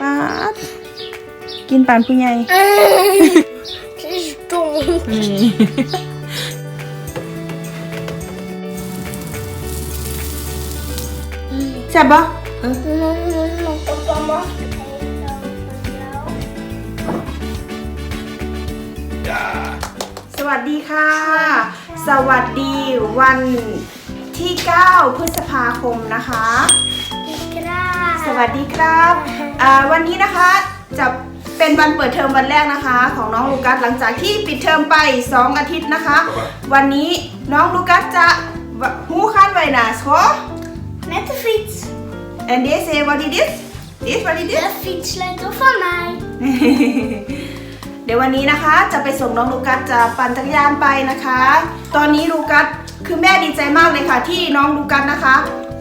ปาดกินปานผู้ใหญ่ C'est stonk. นี่แซ่บปะเออ Non, non, non, papa, moi. สวัสดีค่ะ สวัสดีวันที่ 9 พฤษภาคมนะคะ สวัสดีครับอ่าวันนี้นะคะจะเป็นวันเปิดเทอมวันแรกนะคะ ของน้องลูกัสหลังจากที่ปิดเทอมไป 2 อาทิตย์นะคะ วันนี้น้องลูกัสจะหูคันไว้นะโซ Met de fiets. and they say what it is this what it is De fietssleutel van mij. เดี๋ยววันนี้นะคะจะไปส่งน้องลูกัสจะปั่นจักรยานไปนะคะ ตอนนี้ลูกัสคือแม่ดีใจมากเลยค่ะที่น้องลูกัสนะคะ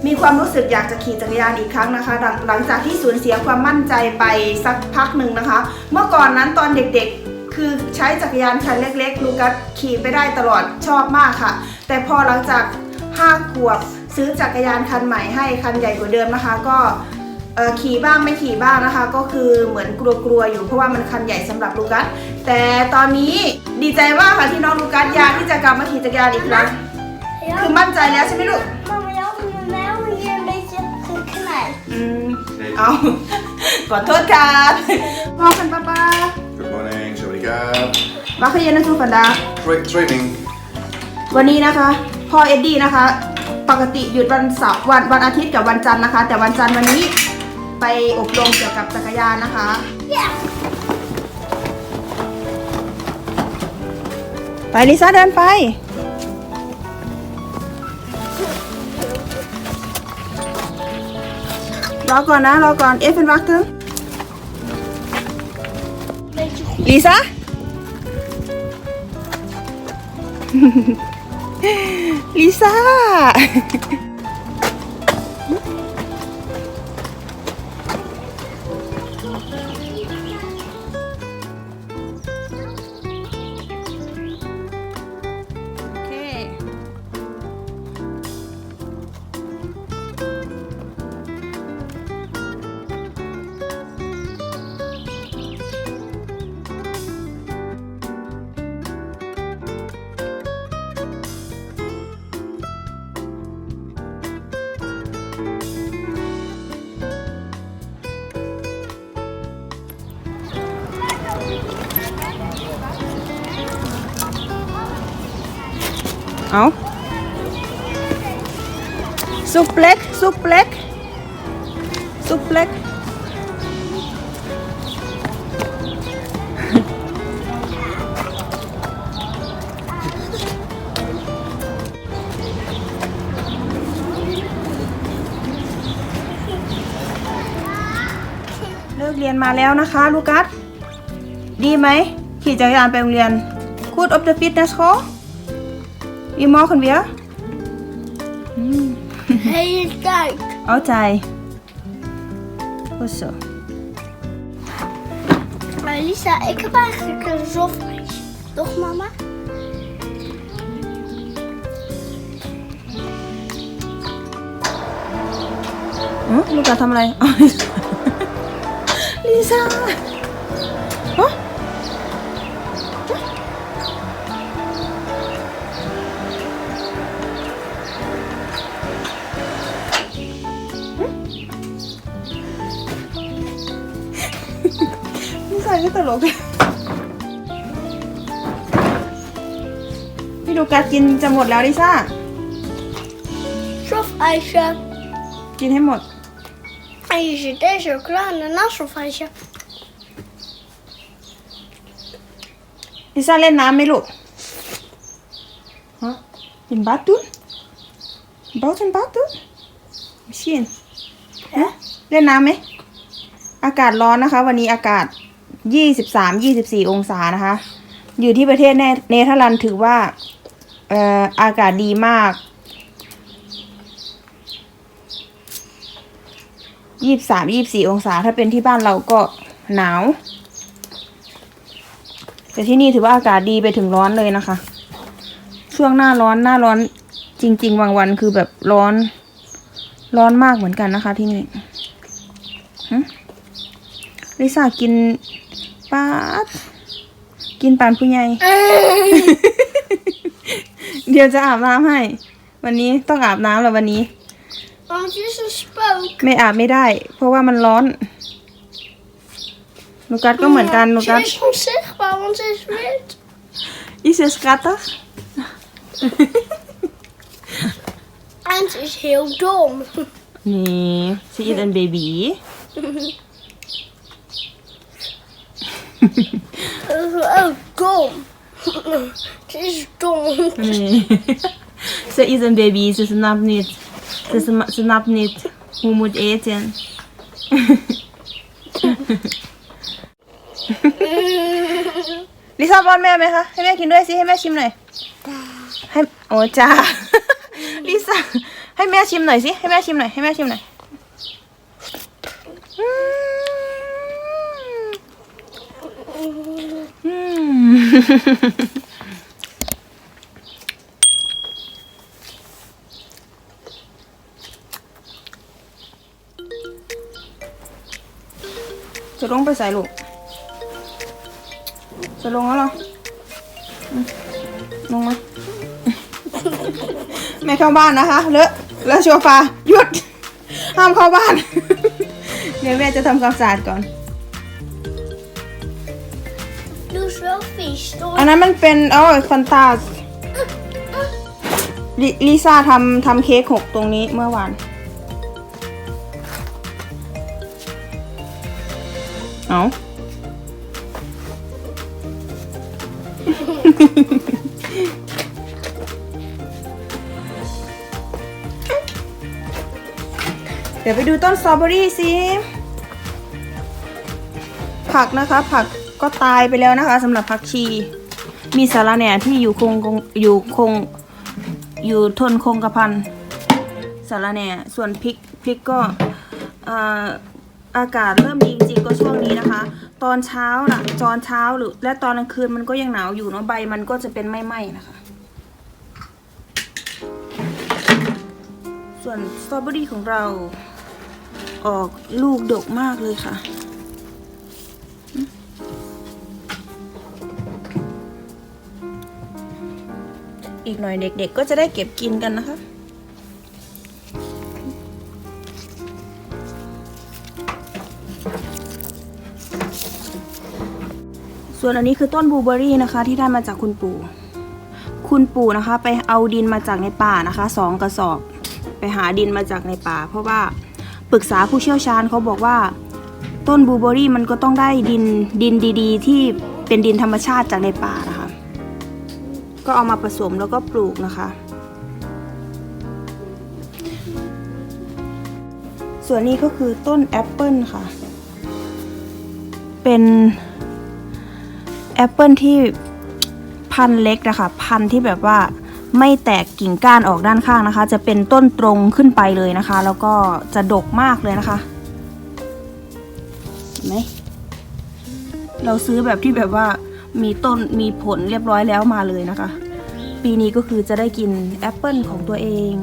มีความรู้สึกอยากจะขี่จักรยานอีกครั้งนะคะ หลังจากที่สูญเสียความมั่นใจไปสักพักหนึ่งนะคะ เมื่อก่อนนั้นตอนเด็กๆ คือใช้จักรยานคันเล็กๆ ลูกัสขี่ไปได้ตลอดชอบมากค่ะ แต่พอหลังจาก5ขวบซื้อจักรยานคันใหม่ให้คันใหญ่กว่าเดิมนะคะ ก็ขี่บ้างไม่ขี่บ้างนะคะ ก็คือเหมือนกลัวๆอยู่เพราะว่ามันคันใหญ่สำหรับลูกัสแต่ตอนนี้ดีใจมากค่ะที่น้องลูกัสอยากที่จะกลับมาขี่จักรยานอีกครั้งคือมั่นใจแล้วใช่ไหมลูก mama, je had mijn mijl hier een beetje geknijpt. อืมเอา ขอโทษครับพ่อคันป้าป้า Good morning, Sawadika. มาขยันนะทุกคนดา Tra- training. วันนี้นะคะ พ่อเอ็ดดี้นะคะ ปกติหยุดวันเสาร์วันวันอาทิตย์กับวันจันทร์นะคะ แต่วันจันทร์วันนี้ไปอบรมเกี่ยวกับจักรยานนะคะ Ja. ไปลิซ่าเดินไป รอก่อนนะ รอก่อนเอฟเฟนวักเกอร์ลิซ่าลิซ่า เอาซุปเล็ก ซุปเล็ก ซุปเล็ก เลิกเรียนมาแล้วนะคะ ลูกัส ดีไหม ขี่จักรยานไปโรงเรียนคูดอบเดอะฟิตเนสโค Wie mogen wir? Hele tijd. เอาใจ goed zo Maar Lisa, ik heb eigenlijk een zofreisje. Toch, mama? อ๋อลูกกาทำอะไรอ๋อลิ ตลกพี่ลูกากินจะหมดแล้วลิซ่า Zofijsje. กินให้หมด En je zit deze ook klaar en daarna zofijsje. ลิซ่าเล่นน้ำไหมลูกฮะกินบาตุนบาตุนบาตุนไม่ชินฮะเล่นน้ำไหมอากาศร้อนนะคะ วันนี้อากาศ 23 24องศานะคะ อยู่ที่ประเทศเนเธอร์แลนด์ถือว่าเอ่ออากาศดีมาก23 24องศา ถ้าเป็นที่บ้านเราก็หนาว แต่ที่นี่ถือว่าอากาศดีไปถึงร้อนเลยนะคะ ช่วงหน้าร้อนหน้าร้อนจริง ๆ บางวันคือแบบร้อน ร้อนมากเหมือนกันนะคะที่นี่ ลิซ่ากินป้าดกินปานผู้ใหญ่ เดี๋ยวจะอาบน้ำให้ วันนี้ต้องอาบน้ำแล้ววันนี้ Want is een spook. ไม่อาบไม่ได้ เพราะว่ามันร้อนลูกัสก็เหมือนกันลู Ze กัส is onzichtbaar, want ze is wit. is het schattig En ze is heel dom. นี่ she is a baby Oh, dom. Ze is dom. นี่ ze is een baby ze snapt niet ze sna- snapt niet hoe moet eten ลิซ่าป้อนแม่ไหมคะ ให้แม่กินด้วยสิ ให้แม่ชิมหน่อย ให้โอ้จ้า ลิซ่า ให้แม่ชิมหน่อยสิ ให้แม่ชิมหน่อย ให้แม่ชิมหน่อย จะลงไปใส่ลูก จะลงแล้วหรอ ลงมาแม่เข้าบ้านนะคะ เลอะ เลอะโชฟาหยุด ห้ามเข้าบ้าน เดี๋ยวแม่จะทำความสะอาดก่อน Doe is wel vies, toch? อันนั้นมันเป็นเอ้ฟันตาลิลิซ่าทำทำเค้กหกตรงนี้เมื่อวาน เอาเดี๋ยวไปดูต้นสตรอเบอรี่สิ ผักนะคะผัก ก็ตายไปแล้วนะคะสำหรับผักชี มีสาระแหน่ที่อยู่คงอยู่คงอยู่ทนคงกระพันสาระแหน่ส่วนพริกพริกก็ออากาศเริ่มดีจริงๆก็ช่วงนี้นะคะ ตอนเช้าน่ะตอนเช้าหรือ และตอนกลางคืนมันก็ยังหนาวอยู่เนาะใบมันก็จะเป็นไหม้ๆนะคะ ส่วนสตรอเบอรี่ของเราออกลูกดกมากเลยค่ะ อีกหน่อยเด็ก ๆ ก็จะได้เก็บกินกันนะคะ ส่วนอันนี้คือต้นบลูเบอรี่นะคะ ที่ได้มาจากคุณปู่ คุณปู่นะคะ ไปเอาดินมาจากในป่านะคะสองกระสอบ ไปหาดินมาจากในป่า เพราะว่าปรึกษาผู้เชี่ยวชาญเขาบอกว่า ต้นบลูเบอรี่มันก็ต้องได้ดินดินดี ๆ ที่เป็นดินธรรมชาติจากในป่านะคะ ก็เอามาผสมแล้วก็ปลูกนะคะ ส่วนนี้ก็คือต้นแอปเปิลค่ะ เป็นแอปเปิลที่พันเล็กนะคะพันที่แบบว่าไม่แตกกิ่งก้านออกด้านข้างนะคะ จะเป็นต้นตรงขึ้นไปเลยนะคะ แล้วก็จะดกมากเลยนะคะเห็นไหมเราซื้อแบบที่แบบว่า มีต้นมีผลเรียบร้อยแล้วมาเลยนะคะ ปีนี้ก็คือจะได้กินแอปเปิลของตัวเอง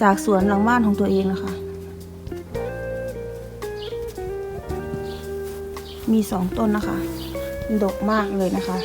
จากสวนหลังบ้านของตัวเองนะคะ มีสองต้นนะคะ ดกมากเลยนะคะ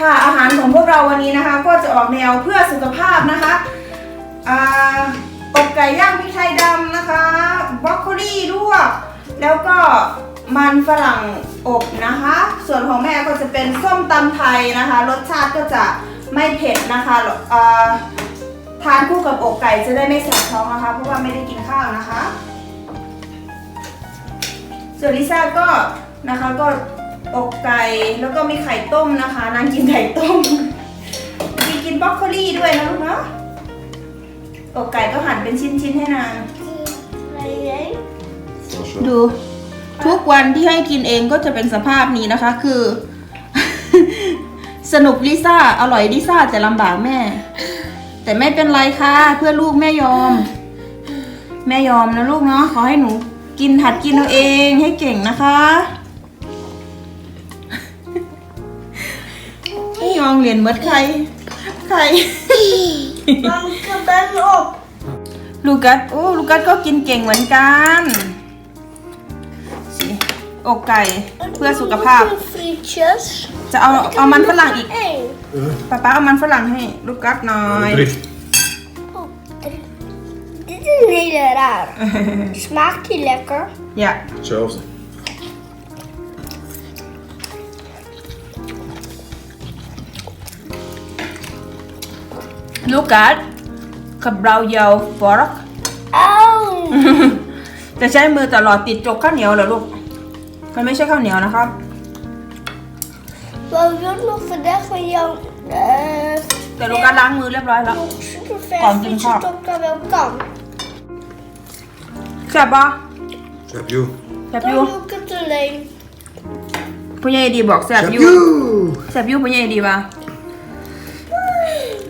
ค่ะอาหารของพวกเราวันนี้นะคะ ก็จะออกแนวเพื่อสุขภาพนะคะอกไก่ย่างพริกไทยดำนะคะบรอกโควก แล้วก็มันฝรั่งอบนะคะ ส่วนของแม่ก็จะเป็นส้มตำไทยนะคะ รสชาติก็จะไม่เผ็ดนะคะทานคู่กับอกไก่จะได้ไม่แสบท้องนะคะ เพราะว่าไม่ได้กินข้าวนะคะ ส่วนลิซ่าก็นะคะก็ อกไก่แล้วก็มีไข่ต้มนะคะ นางกินไข่ต้มมีกินบรอกโคลี่ด้วยนะลูกเนาะอกไก่ก็หั่นเป็นชิ้นๆให้นาง Zoals ดู ทุกวันที่ให้กินเองก็จะเป็นสภาพนี้นะคะ คือ สนุกลิซ่า อร่อยลิซ่าแต่ลำบากแม่ แต่ไม่เป็นไรค่ะ เพื่อลูกแม่ยอม แม่ยอมนะลูกเนาะขอให้หนูกินหัดกินเอาเองให้เก่งนะคะ อมเรียนเหมือนใครใคร Mamma ben op. ลูกัสโอ้ลูกัสก็กินเก่งเหมือนกันสิอกไก่เพื่อสุขภาพ Frietjes. จะเอาเอามันฝรั่งอีก Eén. ป้าป้าเอามันฝรั่งให้ลูกัสหน่อย Drie. Oh, drie. Dit is een hele raar. Smaakt die lekker? อย่า Hetzelfde. ลูกัสกับเราเยาวฟอร์ก Auw. จะใช้มือตลอดติดจกข้าวเหนียวเหรอลูก มันไม่ใช่ข้าวเหนียวนะครับ Wou je ook nog vandaag van jou eh แต่ลูกัสล้างมือเรียบร้อยแล้ว nog super ver Kan, doe frietjes maar. op dat wel kan? แซ่บปะ Zap you. แซ่บ Dan อยู่ doe ik het alleen. ผู้ใหญ่ดีบอกแซ่บ Zap อยู่ you. แซ่บอยู่ผู้ใหญ่ดีปะเอาลิซ่ากับยู Zap zap you. Bedoe, bedoe, bedoe. ลิซ่า Zap you. Bedoe, bedoe. ลิซ่า Even drinken. Lisa. แซ่บปะแซ่บ Zap ปะ you. แซ่บปะ Zap you. แซ่บปะ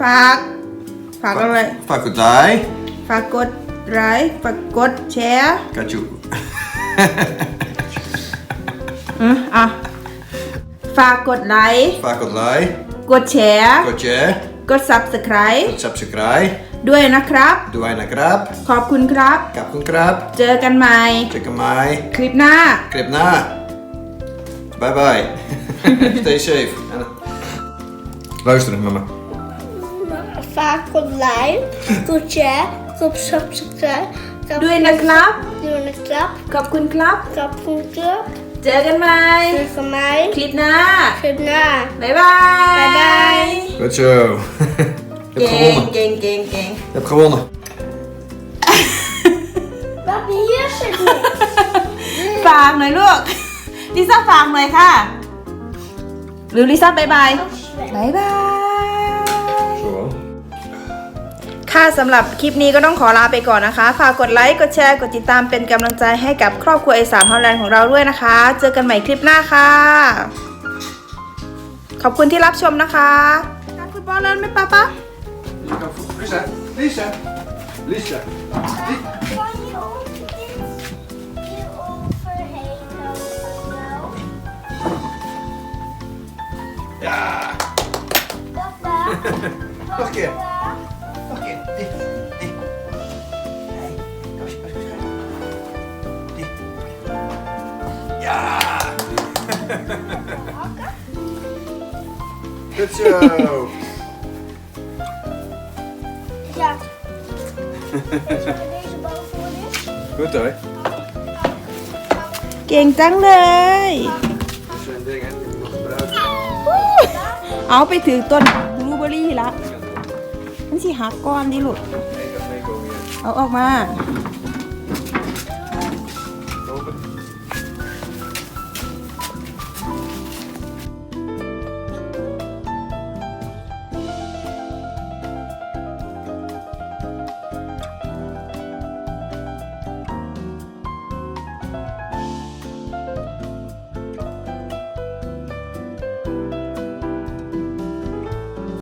ฝาก ฝากอะไร Fakutai. ฝากกดไลค์ฝากกดแชร์ Kachu. อืมอะฝากกดไลค์ Fakutai. กดแชร์ Kotje. กด subscribe Subscribe. ด้วยนะครับ Doe hij naar krab. ขอบคุณครับ Kapkoen krab. เจอกันใหม่ Check hem mij. คลิปหน้า Krip na. Bye bye. Stay safe. Luisteren, mama. Vaak op live, goed share, goed subscribe. ด้วยนะครับ Doe een klap, ขอบคุณครับ klap van klap. เจอกันใหม่ En van mij, คลิปหน้า goed na. บ๊ายบาย Bye bye. Goed zo. Je hebt เก่ง gewonnen. เก่งเก่งเก่ง Je hebt gewonnen. Papi, hier zit niks. ฝากหน่อยลูก ลิซ่าฝากหน่อยค่ะ หรือลิซ่าบายบายบายบาย ค่ะสำหรับคลิปนี้ก็ต้องขอลาไปก่อนนะคะ ฝากกดไลค์ กดแชร์ กดติดตามเป็นกำลังใจให้กับครอบครัวไอสามฮอลแลนด์ของเราด้วยนะคะ เจอกันใหม่คลิปหน้าค่ะ ขอบคุณที่รับชมนะคะการฟุตบอลเล่นไหมป้าป๊า Lisa. Lisa. Lisa. Kan je ook dit hier overheen lopen? Ja. Papa, Nog een keer. Papa. Nog een keer. Die. Die. Hey. Kom eens, kom eens, kom eens. Die. Ja. Goed zo. Ja. Zullen we deze boven is? Goed hoor. เก่งจังเลย Dit zijn dingen die we nog gebruiken. เอาไปถือต้นบลูเบอร์รี่ละมัน สิหักก้อนนี่หลุดเอาออกมา